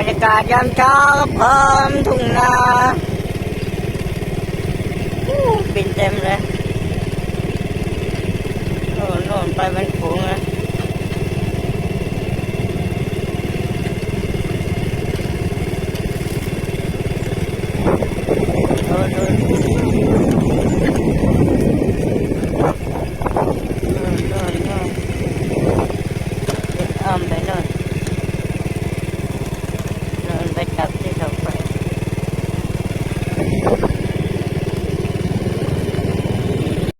รรยากาศยามเช้าครัพิ่มทุ่งนาปินเต็มเลยโน่นโน่นไปมันฝูงนะโน่นโน่นโน่นอ้ไปนอน কাটতে যাব